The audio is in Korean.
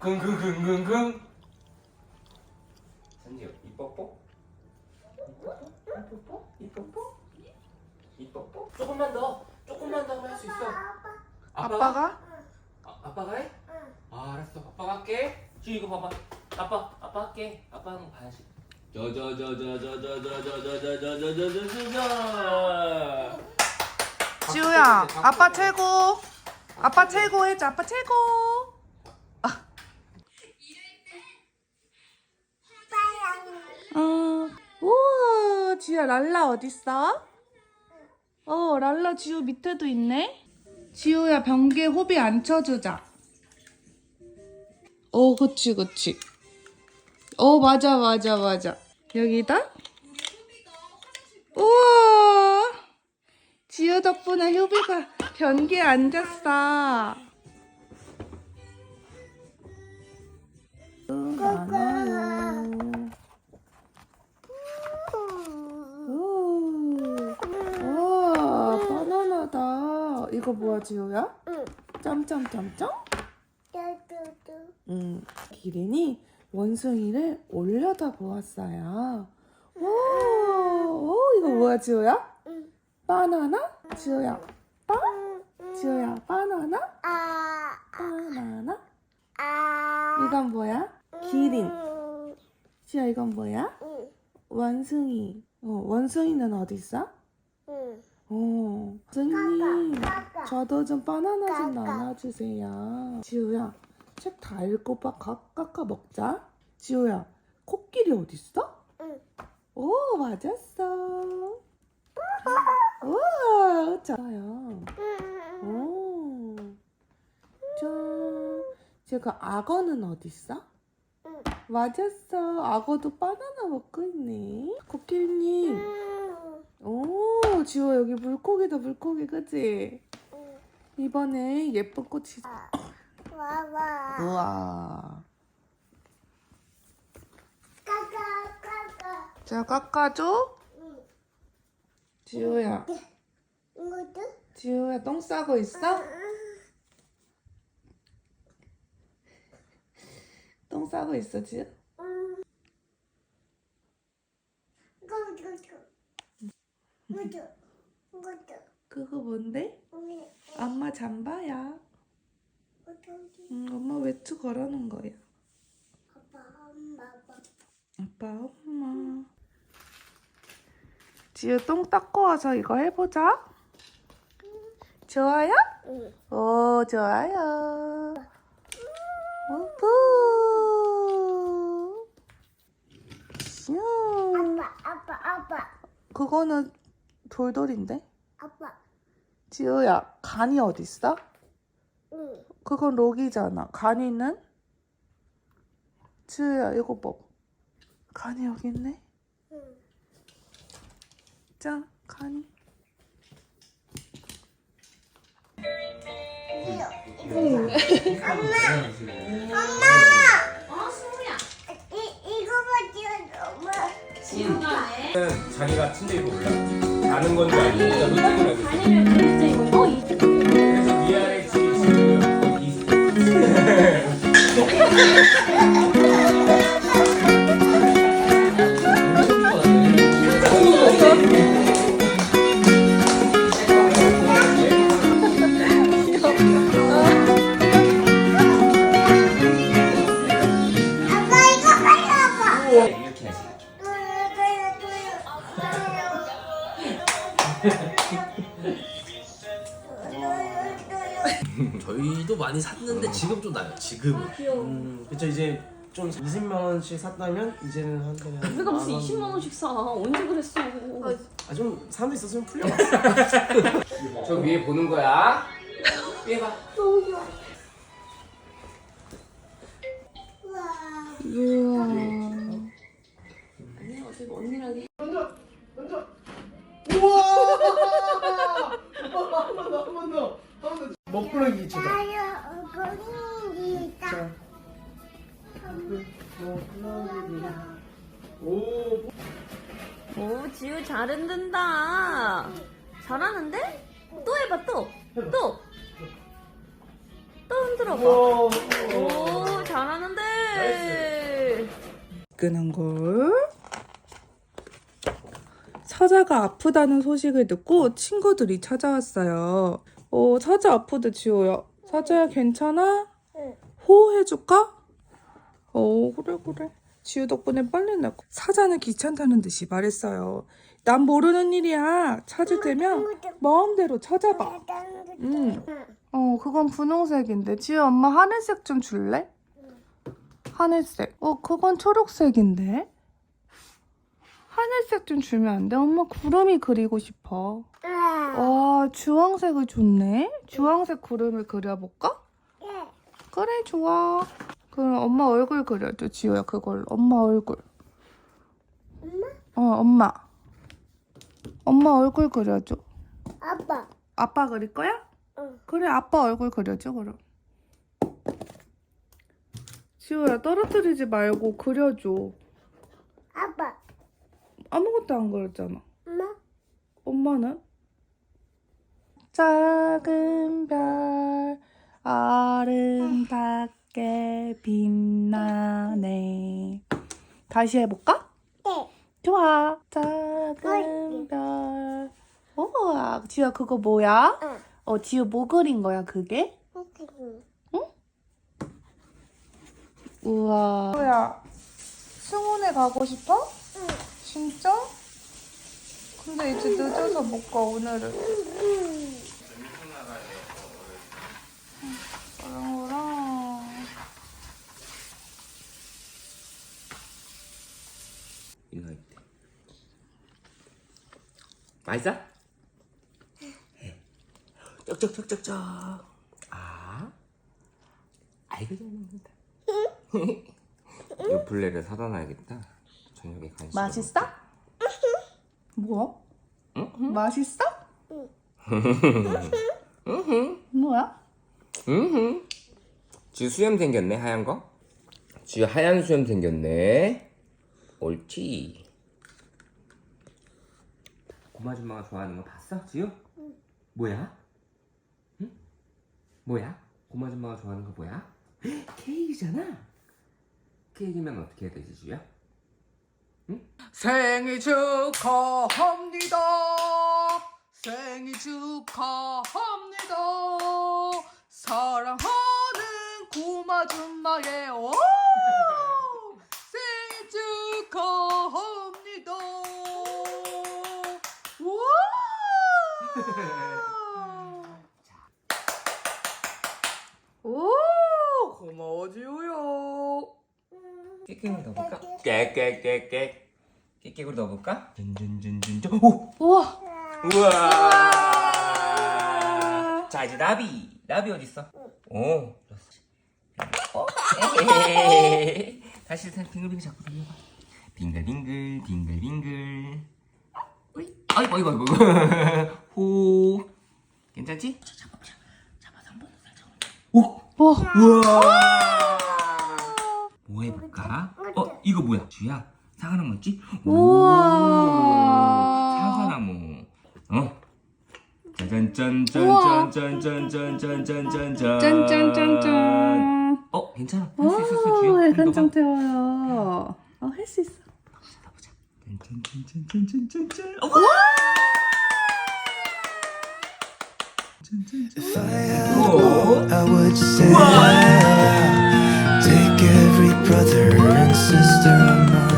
긍긍긍긍긍 선지요 이뽀뽀 이뽀뽀 이뽀뽀 이뽀뽀 조금만 더 조금만 더 하면 할 수 있어 아빠가? 아, 아빠가 해? 아 알았어 아빠가 할게 지우 이거 봐봐 아빠 아빠 할게 아빠 하는 거 봐야지 저저저저저저저저저저저저저 지우야, 아빠 최고. 아빠 최고 해줘. 아빠 최고. 아. 어, 우와, 지우야 랄라 어딨어? 어, 랄라 지우 밑에도 있네. 지우야 변기에 호비 앉혀주자. 어, 그치, 그치. 어, 맞아, 맞아, 맞아. 여기다? 우와! 지우 덕분에 효비가 변기에 앉았어. 많아요. 오, 우와, 바나나다. 이거 뭐야? 짬짬짬짬? 응. 기린이 원숭이를 올려다 보았어요. 오, 오, 이거 뭐야, 지우야? 바나나? 지우야, 바? 지우야, 바나나? 바나나? 이건 뭐야? 기린. 지우야, 이건 뭐야? 원숭이. 어, 원숭이는 어디 있어? 어, 선생님, 저도 좀 바나나 좀 나눠주세요. 지우야, 책 다 읽고 봐. 각 깎아 먹자. 지우야, 코끼리 어디 있어? 오, 맞았어. 우와, 좋아요. 오, 짠. 제가 악어는 어디 있어? 맞았어. 악어도 바나나 먹고 있네. 코끼리님. 오, 지호 여기 물고기다 물고기 그치? 이번에 예쁜 꽃이 우와. 자 깎아줘? 지호야. 지호야 똥 싸고 있어? 똥 싸고 있어 지호? 그거 뭔데? 엄마 잠바야. 응, 엄마 외투 걸어놓은 거야. 아빠 엄마 지우 똥 닦고 와서 이거 해보자. 좋아요? 오 좋아요. 우후. 슈. 그거는 돌돌인데? 지우야 간이 어딨어? 그건 록이잖아. 간이는? 지우야 이거 봐 간이 여기 있네? 자 간이. 자기가 침대 위로 올라 아는 건지 아닌지 로 찍으라고 그래서 미아래 지금 아빠 이거 빨리 와봐. 이렇게 해서. 저희도 많이 샀는데 지금 좀 나요. 지금은. 음, 그쵸 이제 좀 20만 원씩 샀다면 이제는 한 달에 한 우리가 무슨 만 원. 20만 원씩 사? 언제 그랬어? 아, 좀 사람도 있었으면 풀려. 저 위에 보는 거야 위에 봐 우와 아니 어차피 언니랑 해. 우와! 한번 더, 한 번 더. 먹구렁이 치자. 나요 고민이다. 자. 먹구렁이다. 오, 지우 잘 흔든다. 잘하는데? 또 해봐, 또. 또. 또 흔들어봐. 오, 잘하는데. 끈한 걸. 사자가 아프다는 소식을 듣고 친구들이 찾아왔어요. 어, 사자 아프대, 지호야. 사자야, 괜찮아? 호호해줄까? 어, 그래, 그래. 지우 덕분에 빨리 낫고. 사자는 귀찮다는 듯이 말했어요. 난 모르는 일이야. 찾을 때면 마음대로 찾아봐. 응. 어, 그건 분홍색인데. 지우 엄마 하늘색 좀 줄래? 하늘색. 어, 그건 초록색인데. 하늘색 좀 주면 안 돼? 엄마 구름이 그리고 싶어. 와, 주황색을 줬네? 주황색 구름을 그려볼까? 그래, 좋아. 그럼 엄마 얼굴 그려줘, 지우야, 그걸로. 엄마 얼굴. 엄마? 어, 엄마. 엄마 얼굴 그려줘. 아빠. 아빠 그릴 거야? 응. 그래, 아빠 얼굴 그려줘, 그럼. 지우야, 떨어뜨리지 말고 그려줘. 아빠. 아무것도 안 그렸잖아. 엄마. 엄마는? 작은 별 아름답게 빛나네. 다시 해볼까? 네. 좋아. 작은 별. 오, 지우야 그거 뭐야? 응. 어, 지우 뭐 그린 거야 그게? 선생님. 우와. 지우야, 승훈에 가고 싶어? 응. 진짜? 근데 이제 늦어서 못 가 오늘은. 그랑. 이거 있대. 맛있어? 쩍쩍쩍쩍쩍. 아, 아이고 잘 먹는다. 요 플레를 사다 놔야겠다. 저녁에 간식. 맛있어? 뭐야? 응? 맛있어? 뭐야? 음. 지우 수염 생겼네 하얀 거. 지우 하얀 수염 생겼네. 옳지. 고마 아줌마가 좋아하는 거 봤어, 지우? 뭐야? 응? 뭐야? 고마 아줌마가 좋아하는 거 뭐야? 케이크잖아. 케이크면 어떻게 해야 되지, 지우야? 생일 축하합니다. 생일 축하합니다. 사랑하는 고마줌마의 오! 생일 축하합니다. 와! 오, 고마워 지우야. 깨깨물 넣어볼까? 깨깨깨깨. 깨깨물 넣어볼까? 짠짠짠짠짠. 오! 우와. 우와! 자 이제 나비 나비 어디 있어? 오 어? 에헤헤. 다시 생- 빙글빙글 잡고 돌려봐 빙글빙글 빙글빙글 어이 아이고 아이고 아이고 호 괜찮지? 자, 잡아보자 잡아서 한번 살짝 오! 와. 우와 뭐 해볼까? 어 이거 뭐야 주야 사과나무 있지? 우와. 사과나무 어? 짠짠짠짠짠짠짠짠짠짠짠 짠짠짠짠. 어 괜찮아 할 수 있었어 주야 좀 봐. 태워요. 어, 할 수 있어. 보자 짠짠짠짠짠짠짠 어, 오! I would say 우와 Take every brother and sister on my